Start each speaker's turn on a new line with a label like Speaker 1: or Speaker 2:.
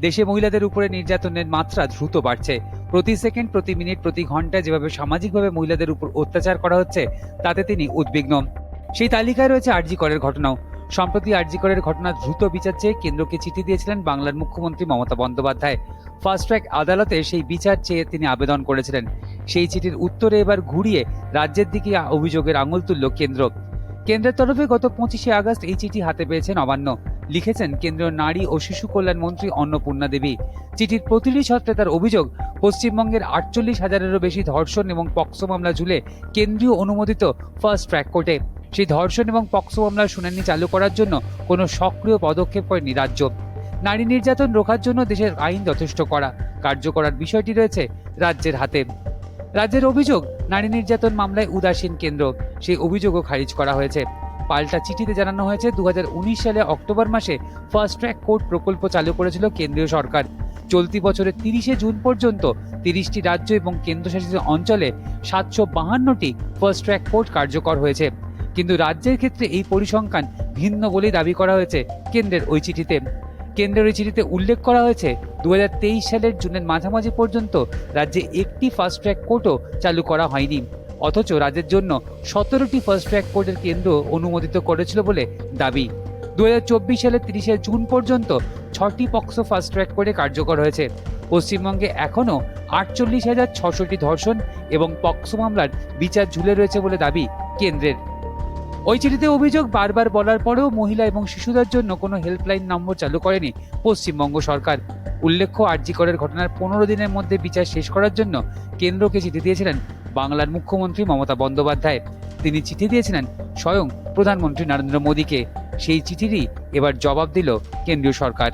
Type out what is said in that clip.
Speaker 1: দেশে মহিলাদের উপরে নির্যাতনের মাত্রা দ্রুত বাড়ছে। প্রতি সেকেন্ড, প্রতি মিনিট, প্রতি ঘণ্টা যেভাবে সামাজিকভাবে মহিলাদের উপর অত্যাচার করা হচ্ছে, তাতে তিনি উদ্বিগ্ন। সেই তালিকায় রয়েছে আরজি করের ঘটনাও। সম্প্রতি আরজি করের ঘটনা দ্রুত বিচার চেয়ে কেন্দ্রকে চিঠি দিয়েছিলেন বাংলার মুখ্যমন্ত্রী মমতা বন্দ্যোপাধ্যায়। ফাস্ট ট্র্যাক আদালতে সেই বিচার চেয়ে তিনি আবেদন করেছিলেন। সেই চিঠির উত্তরে এবার ঘুরিয়ে রাজ্যের দিকে অভিযোগের আঙুল তুলল কেন্দ্র। কেন্দ্রের তরফে গত পঁচিশে আগস্ট এই চিঠি হাতে পেয়েছেন নবান্ন লিখেছেন কেন্দ্রীয় নারী ও শিশু কল্যাণ মন্ত্রী অন্নপূর্ণা দেবী। চিঠির প্রতিটি ছত্রে তার অভিযোগ, পশ্চিমবঙ্গের আটচল্লিশ হাজারেরও বেশি ধর্ষণ এবং পক্সো মামলা ঝুলে কেন্দ্রীয় অনুমোদিত ফার্স্ট ট্র্যাক কোর্টে। সেই ধর্ষণ এবং পক্সো মামলার শুনানি চালু করার জন্য কোনো সক্রিয় পদক্ষেপ করেনি রাজ্য। নারী নির্যাতন রোখার জন্য দেশের আইন যথেষ্ট করা কার্যকরার বিষয়টি রয়েছে রাজ্যের হাতে। রাজ্যের অভিযোগ, নারী নির্যাতন মামলায় উদাসীন কেন্দ্র। সেই অভিযোগও খারিজ করা হয়েছে। পাল্টা চিঠিতে জানানো হয়েছে, দুহাজার উনিশ সালে অক্টোবর মাসে ফার্স্ট ট্র্যাক কোর্ট প্রকল্প চালু করেছিল কেন্দ্রীয় সরকার। চলতি বছরের তিরিশে জুন পর্যন্ত তিরিশটি রাজ্য এবং কেন্দ্রশাসিত অঞ্চলে সাতশো বাহান্নটি ফার্স্ট ট্র্যাক কোর্ট কার্যকর হয়েছে। কিন্তু রাজ্যের ক্ষেত্রে এই পরিসংখ্যান ভিন্ন বলেই দাবি করা হয়েছে কেন্দ্রের ওই চিঠিতে। কেন্দ্রের ওই চিঠিতে উল্লেখ করা হয়েছে দু হাজার তেইশ সালের জুনের মাঝামাঝি পর্যন্ত রাজ্যে একটি ফাস্ট ট্র্যাক কোর্টও চালু করা হয়নি। অথচ রাজ্যের জন্য সতেরোটি ফাস্ট ট্র্যাক কোর্টের কেন্দ্র অনুমোদিত করেছিল বলে দাবি। দু সালের তিরিশে জুন পর্যন্ত ছটি পক্সো ফাস্ট ট্র্যাক কোর্টে কার্যকর হয়েছে। পশ্চিমবঙ্গে এখনও আটচল্লিশ হাজার ছশোটি ধর্ষণ এবং পক্সো মামলার বিচার ঝুলে রয়েছে বলে দাবি কেন্দ্রের। ওই চিঠিতে অভিযোগ বারবার বলার পরেও মহিলা এবং শিশুদের জন্য কোনো হেল্পলাইন নম্বর চালু করেনি পশ্চিমবঙ্গ সরকার। উল্লেখ্য আরজি করের ঘটনার পনেরো দিনের মধ্যে বিচার শেষ করার জন্য কেন্দ্রকে চিঠি দিয়েছিলেন বাংলার মুখ্যমন্ত্রী মমতা বন্দ্যোপাধ্যায়। তিনি চিঠি দিয়েছিলেন স্বয়ং প্রধানমন্ত্রী নরেন্দ্র মোদীকে। সেই চিঠিরই এবার জবাব দিল কেন্দ্রীয় সরকার।